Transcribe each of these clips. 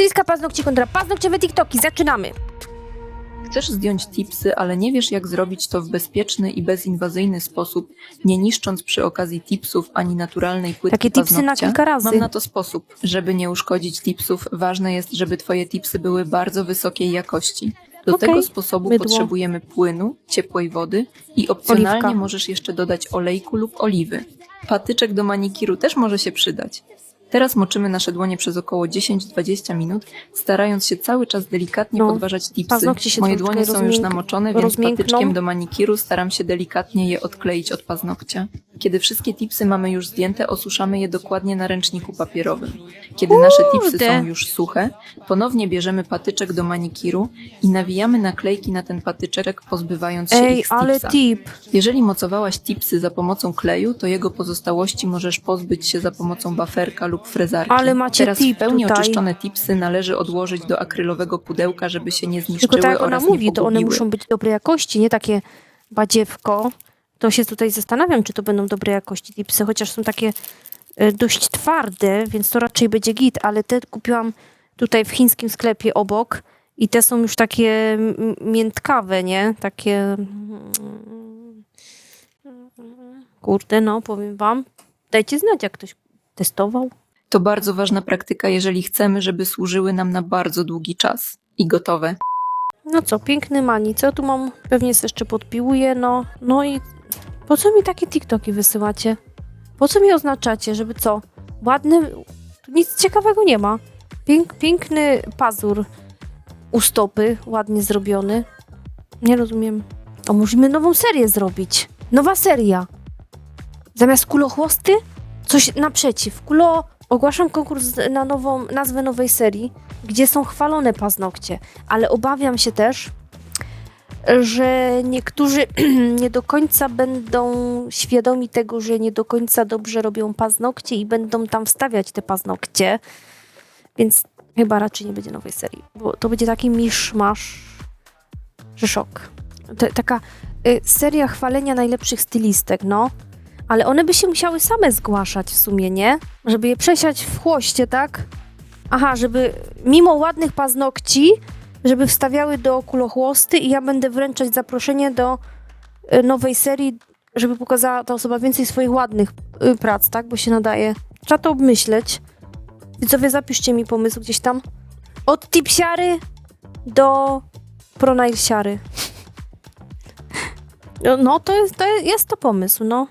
Styliska paznokci kontra paznokciowe TikToki. Zaczynamy. Chcesz zdjąć tipsy, ale nie wiesz jak zrobić to w bezpieczny i bezinwazyjny sposób, nie niszcząc przy okazji tipsów ani naturalnej płytki Takie tipsy na kilka razy. Mam na to sposób. Żeby nie uszkodzić tipsów, ważne jest, żeby twoje tipsy były bardzo wysokiej jakości. Do Okej. tego sposobu Mydło. potrzebujemy płynu, ciepłej wody i opcjonalnie Oliwka. możesz jeszcze dodać olejku lub oliwy. Patyczek do manikiru też może się przydać. Teraz moczymy nasze dłonie przez około 10-20 minut, starając się cały czas delikatnie No, podważać tipsy. Moje dłonie są już namoczone, więc patyczkiem do manikiru staram się delikatnie je odkleić od paznokcia. Kiedy wszystkie tipsy mamy już zdjęte, osuszamy je dokładnie na ręczniku papierowym. Kiedy nasze tipsy są już suche, ponownie bierzemy patyczek do manikiru i nawijamy naklejki na ten patyczek, pozbywając się Ej, ich z ale tip. Jeżeli mocowałaś tipsy za pomocą kleju, to jego pozostałości możesz pozbyć się za pomocą baferka lub frezarki. Ale macie Teraz tip w pełni tutaj. oczyszczone tipsy należy odłożyć do akrylowego pudełka, żeby się nie zniszczyły Tylko tak jak ona oraz mówi, nie to one pogubiły. muszą być dobrej jakości, nie takie badziewko. To się tutaj zastanawiam, czy to będą dobrej jakości tipsy, chociaż są takie e, dość twarde, więc to raczej będzie git, ale te kupiłam tutaj w chińskim sklepie obok i te są już takie m- miętkawe, nie? Takie... mm, Kurde, no, powiem wam. Dajcie znać, jak ktoś testował. To bardzo ważna praktyka, jeżeli chcemy, żeby służyły nam na bardzo długi czas. I gotowe. No co, piękny mani. Co tu mam? Pewnie sobie jeszcze podpiłuję, no. No i po co mi takie TikToki wysyłacie? Po co mi oznaczacie, żeby co? Ładny, nic ciekawego nie ma. Pięk, piękny pazur u stopy, ładnie zrobiony. Nie rozumiem. O, musimy nową serię zrobić. Nowa seria. Zamiast kulochłosty, coś naprzeciw. Kulo, ogłaszam konkurs na nową, nazwę nowej serii, gdzie są chwalone paznokcie ale obawiam się też, że niektórzy nie do końca będą świadomi tego, że nie do końca dobrze robią paznokcie i będą tam wstawiać te paznokcie. Więc chyba raczej nie będzie nowej serii, bo to będzie taki miszmasz, że szok. To, taka y, seria chwalenia najlepszych stylistek, no. Ale one by się musiały same zgłaszać w sumie, nie? Żeby je przesiać w chłoście, tak? Aha, żeby mimo ładnych paznokci, żeby wstawiały do kulochłosty i ja będę wręczać zaproszenie do y, nowej serii, żeby pokazała ta osoba więcej swoich ładnych y, prac, tak? Bo się nadaje. Trzeba to obmyśleć. Widzowie, zapiszcie mi pomysł gdzieś tam. Od tipsiary do pronailsiary. No, No, to jest, to jest, jest to pomysł, no.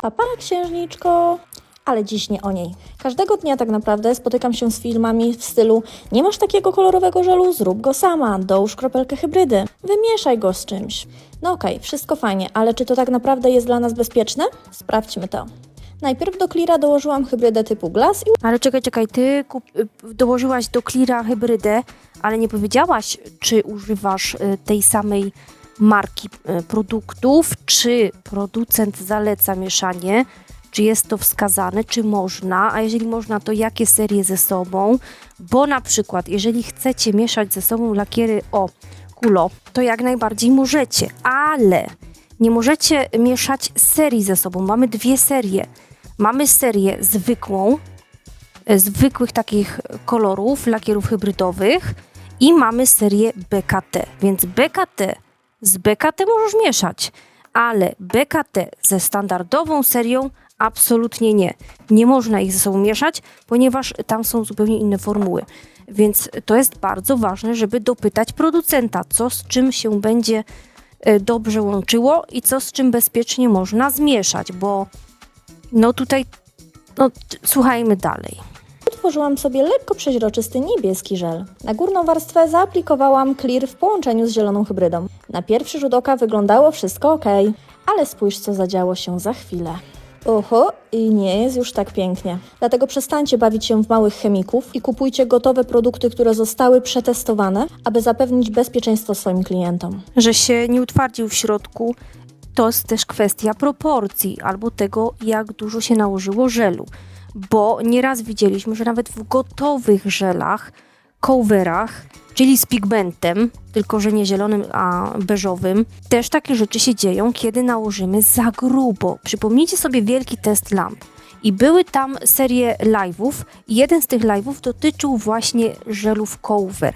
Papa, księżniczko. Ale dziś nie o niej. Każdego dnia tak naprawdę spotykam się z filmami w stylu nie masz takiego kolorowego żelu, zrób go sama, dołóż kropelkę hybrydy, wymieszaj go z czymś. No okej, wszystko fajnie, ale czy to tak naprawdę jest dla nas bezpieczne? Sprawdźmy to. Najpierw do Cleara dołożyłam hybrydę typu Glass i Ale czekaj, czekaj, ty y, dołożyłaś do Cleara hybrydę, ale nie powiedziałaś, czy używasz y, tej samej marki y, produktów, czy producent zaleca mieszanie, czy jest to wskazane, czy można, a jeżeli można, to jakie serie ze sobą, bo na przykład, jeżeli chcecie mieszać ze sobą lakiery o kulo, to jak najbardziej możecie, ale nie możecie mieszać serii ze sobą. Mamy dwie serie. Mamy serię zwykłą, e, zwykłych takich kolorów, lakierów hybrydowych i mamy serię BKT. Więc BKT z BKT możesz mieszać, ale BKT ze standardową serią absolutnie nie. Nie można ich ze sobą mieszać, ponieważ tam są zupełnie inne formuły. Więc to jest bardzo ważne, żeby dopytać producenta, co z czym się będzie e, dobrze łączyło i co z czym bezpiecznie można zmieszać, bo no tutaj, no słuchajmy dalej. Utworzyłam sobie lekko przeźroczysty niebieski żel. Na górną warstwę zaaplikowałam Clear w połączeniu z zieloną hybrydą. Na pierwszy rzut oka wyglądało wszystko ok, ale spójrz co zadziało się za chwilę. Oho, i nie jest już tak pięknie. Dlatego przestańcie bawić się w małych chemików i kupujcie gotowe produkty, które zostały przetestowane, aby zapewnić bezpieczeństwo swoim klientom. Że się nie utwardził w środku, to jest też kwestia proporcji albo tego, jak dużo się nałożyło żelu. Bo nieraz widzieliśmy, że nawet w gotowych żelach, coverach, czyli z pigmentem, tylko że nie zielonym, a beżowym, też takie rzeczy się dzieją, kiedy nałożymy za grubo. Przypomnijcie sobie wielki test lamp. I były tam serie live'ów jeden z tych live'ów dotyczył właśnie żelów cover.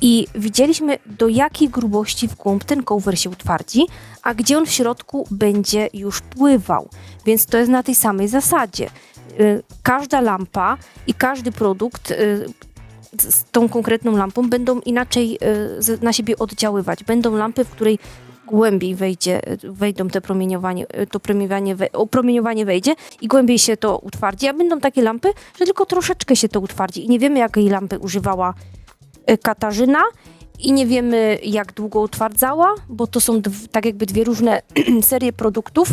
I widzieliśmy do jakiej grubości w głąb ten cover się utwardzi, a gdzie on w środku będzie już pływał. Więc to jest na tej samej zasadzie. Y, Każda lampa i każdy produkt y, z tą konkretną lampą będą inaczej y, na siebie oddziaływać. Będą lampy, w której głębiej wejdzie, wejdą te promieniowanie, to promieniowanie, we, opromieniowanie wejdzie i głębiej się to utwardzi, a będą takie lampy, że tylko troszeczkę się to utwardzi i nie wiemy jakiej lampy używała Katarzyna i nie wiemy jak długo utwardzała, bo to są tak jakby dwie różne serie produktów,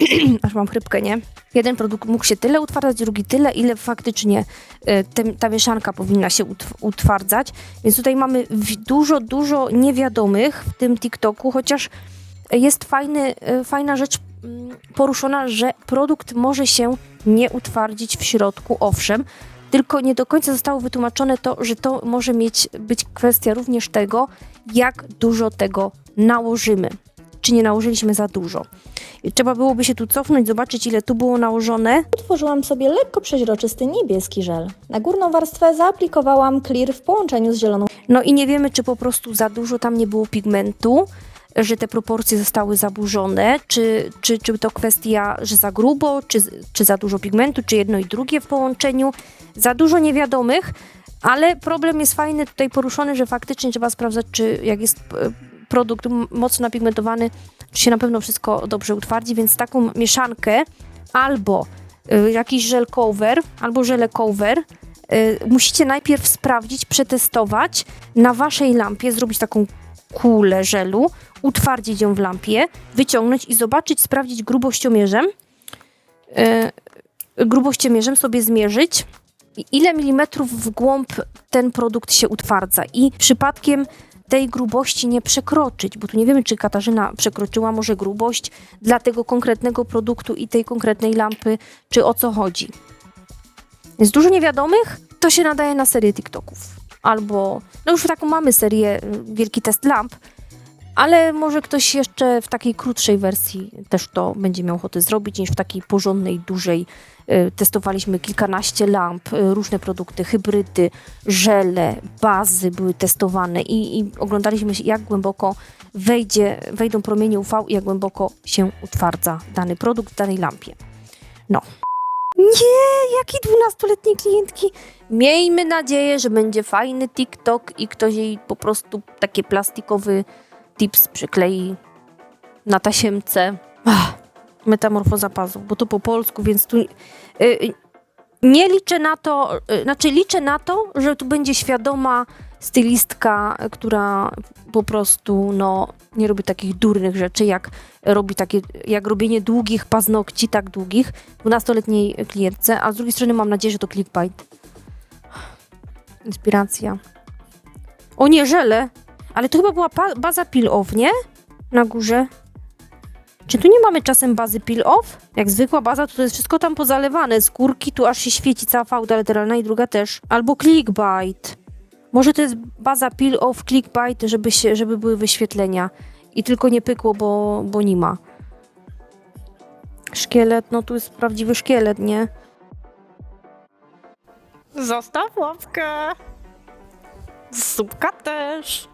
aż mam chrypkę, nie? Jeden produkt mógł się tyle utwardzać, drugi tyle, ile faktycznie e, te, ta mieszanka powinna się utw- utwardzać. Więc tutaj mamy dużo, dużo niewiadomych w tym TikToku, chociaż jest fajny, e, fajna rzecz mm, poruszona, że produkt może się nie utwardzić w środku, owszem, tylko nie do końca zostało wytłumaczone to, że to może mieć być kwestia również tego, jak dużo tego nałożymy. Czy nie nałożyliśmy za dużo. Trzeba byłoby się tu cofnąć, zobaczyć ile tu było nałożone. Utworzyłam sobie lekko przeźroczysty niebieski żel. Na górną warstwę zaaplikowałam clear w połączeniu z zieloną No i nie wiemy, czy po prostu za dużo tam nie było pigmentu, że te proporcje zostały zaburzone, czy, czy, czy to kwestia, że za grubo, czy, czy za dużo pigmentu, czy jedno i drugie w połączeniu. Za dużo niewiadomych, ale problem jest fajny tutaj poruszony, że faktycznie trzeba sprawdzać, czy jak jest e, produkt mocno napigmentowany, się na pewno wszystko dobrze utwardzi, więc taką mieszankę albo y, jakiś żel cover, albo żele cover y, musicie najpierw sprawdzić, przetestować na waszej lampie, zrobić taką kulę żelu, utwardzić ją w lampie, wyciągnąć i zobaczyć, sprawdzić grubościomierzem, y, grubościomierzem sobie zmierzyć, ile milimetrów w głąb ten produkt się utwardza. I przypadkiem tej grubości nie przekroczyć, bo tu nie wiemy, czy Katarzyna przekroczyła może grubość dla tego konkretnego produktu i tej konkretnej lampy, czy o co chodzi. Jest dużo niewiadomych, to się nadaje na serię TikToków. Albo, no już taką mamy serię, y, wielki test lamp, ale może ktoś jeszcze w takiej krótszej wersji też to będzie miał ochotę zrobić, niż w takiej porządnej, dużej. Y, Testowaliśmy kilkanaście lamp, y, różne produkty, hybrydy, żele, bazy były testowane i, i oglądaliśmy, jak głęboko wejdzie, wejdą promienie UV i jak głęboko się utwardza dany produkt w danej lampie. No. Nie, jakie dwunastoletnie klientki. Miejmy nadzieję, że będzie fajny TikTok i ktoś jej po prostu takie plastikowy tips przyklei na tasiemce. Ach, metamorfoza pazów, bo to po polsku, więc tu y, y, nie liczę na to, y, znaczy liczę na to, że tu będzie świadoma stylistka, która po prostu no, nie robi takich durnych rzeczy, jak robi takie, jak robienie długich paznokci, tak długich, 12-letniej klientce, a z drugiej strony mam nadzieję, że to clickbait. Inspiracja. O nie, żele! Ale to chyba była baza peel-off, nie? Na górze. Czy tu nie mamy czasem bazy peel-off? Jak zwykła baza, to, to jest wszystko tam pozalewane. Skórki, tu aż się świeci cała fałda lateralna i druga też. Albo clickbait. Może to jest baza peel-off, clickbait, żeby, się, żeby były wyświetlenia. I tylko nie pykło, bo, bo nie ma. Szkielet, no tu jest prawdziwy szkielet, nie? Zostaw łapkę. Słupka też.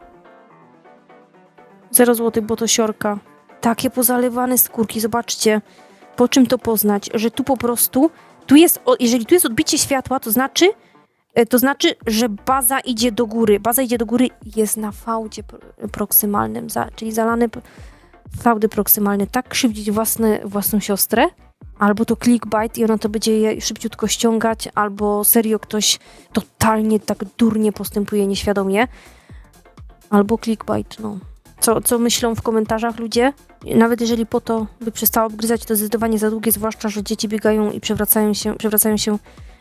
0 zł, bo to siorka. Takie pozalewane skórki, zobaczcie. Po czym to poznać? Że tu po prostu, tu jest, jeżeli tu jest odbicie światła, to znaczy, e, to znaczy, że baza idzie do góry. Baza idzie do góry jest na fałdzie pro- proksymalnym, za, czyli zalane fałdy proksymalne. Tak krzywdzić własne, własną siostrę? Albo to clickbait i ona to będzie je szybciutko ściągać, albo serio ktoś totalnie tak durnie postępuje nieświadomie. Albo clickbait, no co, co myślą w komentarzach ludzie. Nawet jeżeli po to, by przestała obgryzać, to zdecydowanie za długie, zwłaszcza, że dzieci biegają i przewracają się, przewracają się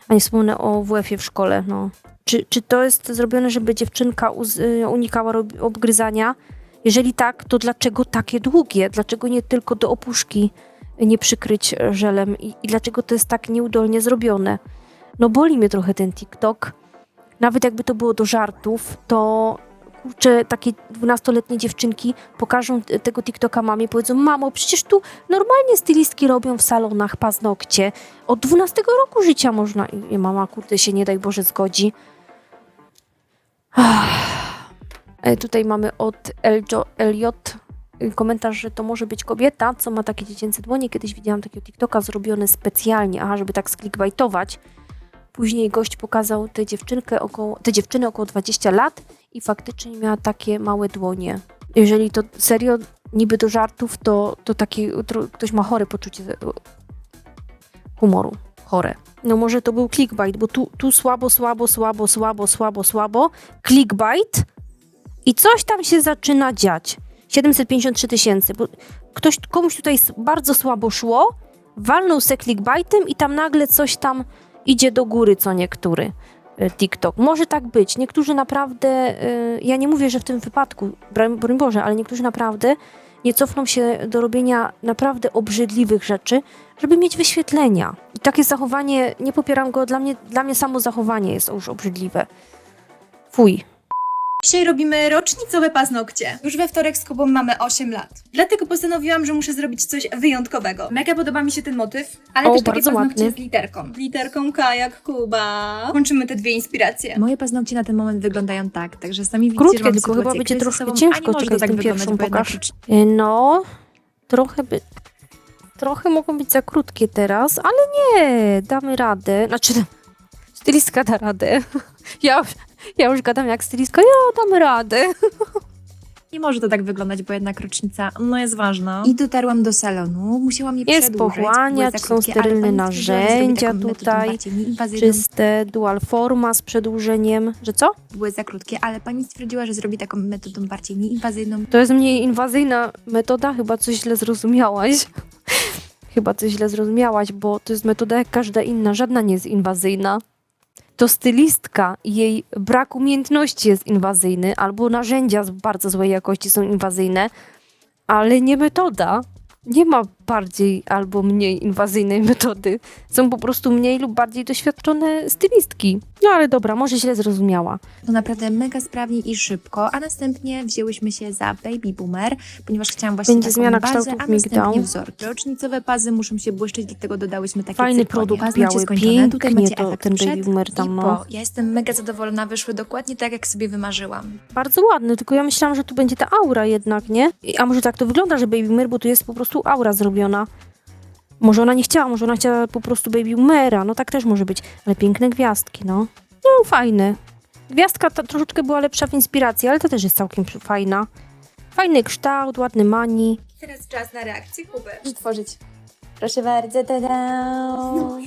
a nie wspomnę o WF-ie w szkole. No. Czy, czy to jest zrobione, żeby dziewczynka uz, y, unikała obgryzania? Jeżeli tak, to dlaczego takie długie? Dlaczego nie tylko do opuszki nie przykryć e, żelem? I, I dlaczego to jest tak nieudolnie zrobione? No boli mnie trochę ten TikTok. Nawet jakby to było do żartów, to kurczę, takie 12-letnie dziewczynki pokażą tego TikToka mamie, powiedzą, mamo, przecież tu normalnie stylistki robią w salonach paznokcie. Od 12 roku życia można. I mama, kurde, się nie daj Boże zgodzi. E, Tutaj mamy od LJ y, komentarz, że to może być kobieta, co ma takie dziecięce dłonie. Kiedyś widziałam takiego TikToka zrobione specjalnie, aha, żeby tak sklikbajtować. Później gość pokazał tę dziewczynkę około, tę dziewczynę około 20 lat i faktycznie miała takie małe dłonie. Jeżeli to serio, niby do żartów, to, to taki, ktoś ma chore poczucie humoru. Chore. No może to był clickbait, bo tu, tu słabo, słabo, słabo, słabo, słabo, słabo. Clickbait i coś tam się zaczyna dziać. 753 tysięcy, bo ktoś, komuś tutaj bardzo słabo szło, walnął se clickbaitem i tam nagle coś tam idzie do góry co niektóry e, TikTok. Może tak być. Niektórzy naprawdę, e, ja nie mówię, że w tym wypadku, broń Boże, ale niektórzy naprawdę nie cofną się do robienia naprawdę obrzydliwych rzeczy, żeby mieć wyświetlenia. I takie zachowanie, nie popieram go, dla mnie, dla mnie samo zachowanie jest już obrzydliwe. Fuj. Dzisiaj robimy rocznicowe paznokcie. Już we wtorek z Kubą mamy 8 lat. Dlatego postanowiłam, że muszę zrobić coś wyjątkowego. Mega podoba mi się ten motyw, ale O, też takie bardzo paznokcie ładny. z literką. Literką K jak Kuba. Łączymy te dwie inspiracje. Moje paznokcie na ten moment wyglądają tak, także sami widzicie, Krótkie, że mam tylko chyba sytuację będzie troszkę kryzysową, ciężko. a nie może Czekaj, to tak wyglądać, bo jednak pokaż. Y, No, trochę by. Trochę mogą być za krótkie teraz, ale nie, damy radę. Znaczy, stylistka da radę. Ja, ja już gadam jak stylistka, ja damy radę. Nie może to tak wyglądać, bo jednak rocznica no jest ważna. I dotarłam do salonu, musiałam je Jest przedłużyć, pochłaniacz, były za są krótkie, ale sterylne pani stwierdziła, że zrobi narzędzia taką metodą tutaj, bardziej nieinwazyjną. Czyste, dual forma z przedłużeniem. Że co? Były za krótkie, ale pani stwierdziła, że zrobi taką metodą bardziej nieinwazyjną. To jest mniej inwazyjna metoda, chyba coś źle zrozumiałaś. chyba coś źle zrozumiałaś, bo to jest metoda jak każda inna, żadna nie jest inwazyjna. To stylistka i jej brak umiejętności jest inwazyjny, albo narzędzia z bardzo złej jakości są inwazyjne, ale nie metoda. Nie ma bardziej albo mniej inwazyjnej metody. Są po prostu mniej lub bardziej doświadczone stylistki. No ale dobra, może źle zrozumiała. To naprawdę mega sprawnie i szybko, a następnie wzięłyśmy się za Baby Boomer, ponieważ chciałam właśnie Będzie taką zmiana bazę, kształtów a następnie wzorki. Rocznicowe pazy muszą się błyszczeć, dlatego dodałyśmy takie Fajny produkt Paznokcie biały, skończone. Tutaj pięknie macie to- ten Baby Boomer tam, i no. Ja jestem mega zadowolona, wyszły dokładnie tak, jak sobie wymarzyłam. Bardzo ładny, tylko ja myślałam, że tu będzie ta aura jednak, nie? A może tak to wygląda, że Baby Boomer, bo tu jest po prostu aura zrobiona. Może ona nie chciała, może ona chciała po prostu Baby Boomera, no tak też może być. Ale piękne gwiazdki, no. No, fajne. Gwiazdka ta troszeczkę była lepsza w inspiracji, ale to też jest całkiem fajna. Fajny kształt, ładny mani. Teraz czas na reakcję Kuby. Proszę tworzyć. Proszę bardzo, tada!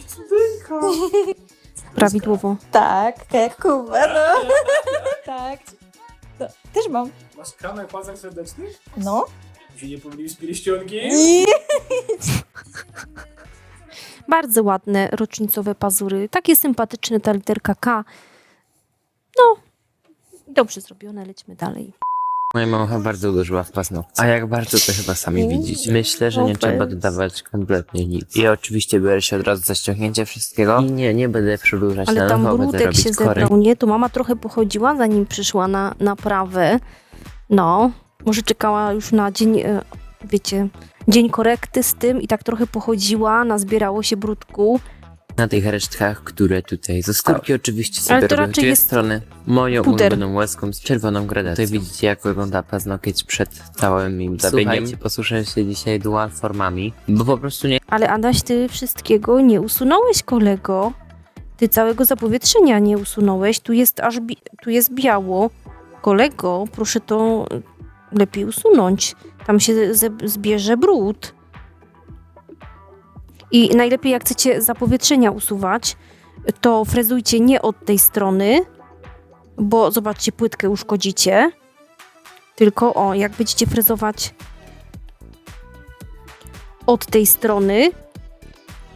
Prawidłowo. Tak, jak Kuba, no. tak. No, też mam. Masz kramę w palcach serdecznych? No. Się nie pomylił z pierścionkiem? Bardzo ładne rocznicowe pazury. Takie sympatyczne ta literka K. No, dobrze zrobione, lećmy dalej. Moja mama bardzo uderzyła w paznokcie. A jak bardzo to chyba sami widzicie. Myślę, że nie trzeba dodawać kompletnie nic. I oczywiście biorę się od razu za ściągnięcie wszystkiego. I nie, nie będę przedłużać Ale na tam nowo, będę brudek robić się korek. zebrał, nie? To mama trochę pochodziła, zanim przyszła na naprawę. No, może czekała już na dzień, e, wiecie, dzień korekty z tym i tak trochę pochodziła, nazbierało się brudku. Na tych resztkach, które tutaj zostały. Skórki oczywiście sobie raczej dwie jest strony. Moją puder. ulubioną łezką z czerwoną gradacją. Tutaj widzicie, jak wygląda paznokieć przed całym im zabiegiem. Słuchajcie, posłuszę się dzisiaj dual formami, bo po prostu nie Ale Adaś, ty wszystkiego nie usunąłeś, kolego. Ty całego zapowietrzenia nie usunąłeś. Tu jest aż bi- tu jest biało. Kolego, proszę to lepiej usunąć. Tam się ze- zbierze brud. I najlepiej jak chcecie zapowietrzenia usuwać, to frezujcie nie od tej strony, bo zobaczcie, płytkę uszkodzicie. Tylko o, jak będziecie frezować od tej strony,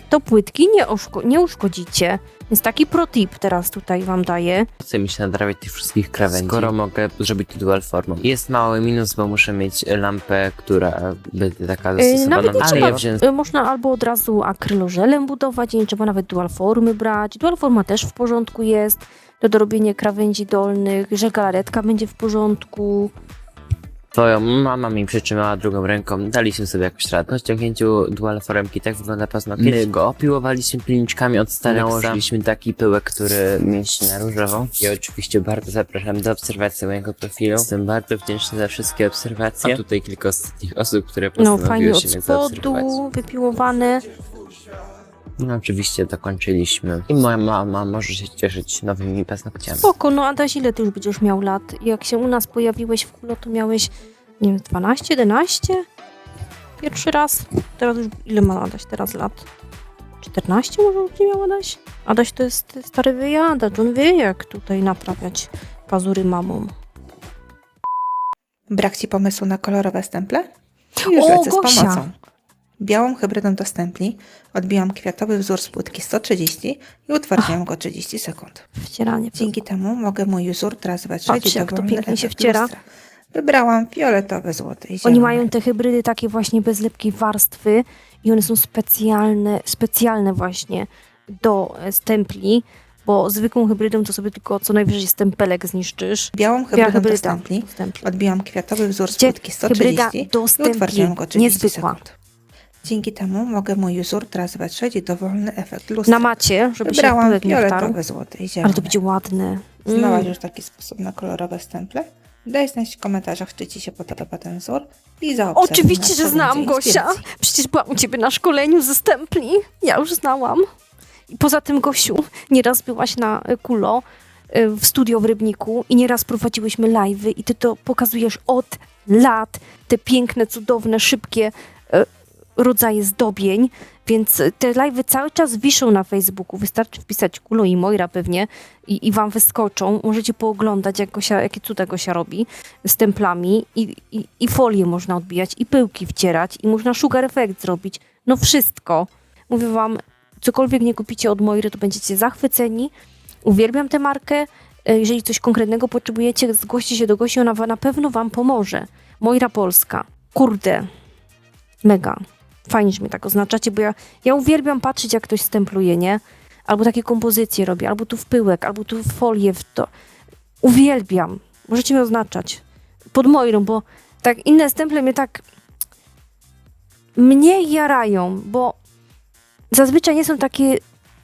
to płytki nie, nie uszkodzicie. Więc taki pro tip teraz tutaj wam daję. Chce mi się nadrabiać tych wszystkich krawędzi, skoro mogę zrobić to dual formą. Jest mały minus, bo muszę mieć lampę, która będzie taka Yy, dostosowana, nawet nie ale trzeba, ja wziąłem y, można albo od razu akrylożelem budować, nie trzeba nawet dual formy brać. Dual forma też w porządku jest, do dorobienia krawędzi dolnych, że galaretka będzie w porządku. Twoją mama mi przytrzymała drugą ręką, daliśmy sobie jakoś radę. Po ściągnięciu dual formki tak wygląda paznokieć. My go opiłowaliśmy pilniczkami od starych Nałożyliśmy taki pyłek, który mieści na różową. I oczywiście bardzo zapraszam do obserwacji mojego profilu. Jestem bardzo wdzięczny za wszystkie obserwacje. A tutaj kilka ostatnich osób, które No postanowiły fajnie od się mnie zaobserwować. spodu, wypiłowane. No oczywiście dokończyliśmy. I moja mama może się cieszyć nowymi paznokciami. Spoko, no Adaś, ile ty już będziesz miał lat? Jak się u nas pojawiłeś w Kulo, to miałeś, nie wiem, 12, 11? Pierwszy raz? Teraz już, ile ma Adaś teraz lat? 14 może już nie miał Adaś? Adaś to jest stary wyjadacz, on wie jak tutaj naprawiać pazury mamą. Brak ci pomysłu na kolorowe stemple? Już O, lecę z Gosia! pomocą. Białą hybrydą do stempli odbiłam kwiatowy wzór z płytki 130 i utwardziłam go 30 sekund. Wcieranie. Dzięki temu mogę mój wzór teraz wytrzeć Patrzcie, i jak to pięknie się wciera. lustra. Wybrałam fioletowy, złoty i Oni zielony. mają te hybrydy takie właśnie bez lepkiej warstwy i one są specjalne, specjalne właśnie do e, stempli, bo zwykłą hybrydą to sobie tylko co najwyżej stempelek zniszczysz. Białą Biała hybrydą do hybryda stempli do stempli. odbiłam kwiatowy wzór z płytki hybryda 130 do i stempli, utwardziłam go 30 niezwykła. sekund. Dzięki temu mogę mój wzór teraz wytrzeć i dowolny efekt lustra. Na macie, żeby się Wybrałam wtarł. fioletowy, złoty i zielony. Ale to będzie ładne. Znałaś Mm. już taki sposób na kolorowe stemple? Daj znać w komentarzach, czy Ci się podoba ten wzór i zaobserwuj Oczywiście, że więcej Gosia. Przecież byłam u ciebie na szkoleniu ze stempli. Ja już znałam. I poza tym, Gosiu, nieraz byłaś na Kulo y, w studio w Rybniku i nieraz prowadziłyśmy live'y i ty to pokazujesz od lat, te piękne, cudowne, szybkie y, rodzaje zdobień, więc y, te live'y cały czas wiszą na Facebooku. Wystarczy wpisać Kulo i Moira pewnie i, i wam wyskoczą. Możecie pooglądać, jak Gosia, jakie cuda Gosia robi z templami i, i, i folię można odbijać, i pyłki wcierać, i można sugar effect zrobić. No wszystko. Mówię wam, cokolwiek nie kupicie od Moiry, to będziecie zachwyceni. Uwielbiam tę markę. E, Jeżeli coś konkretnego potrzebujecie, zgłoście się do Gosi, ona na pewno wam pomoże. Moira Polska. Kurde. Mega. Fajnie, że mnie tak oznaczacie, bo ja, ja uwielbiam patrzeć, jak ktoś stempluje, nie? Albo takie kompozycje robi, albo tu w pyłek, albo tu w folię w to. Uwielbiam. Możecie mnie oznaczać. Pod Moirą, bo tak inne stemple mnie tak mniej jarają, bo zazwyczaj nie są takie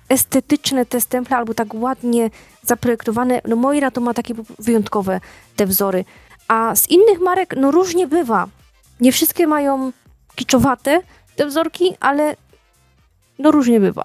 estetyczne te stemple, albo tak ładnie zaprojektowane. No Moira to ma takie wyjątkowe te wzory. A z innych marek, no różnie bywa. Nie wszystkie mają kiczowate te wzorki, ale no różnie bywa.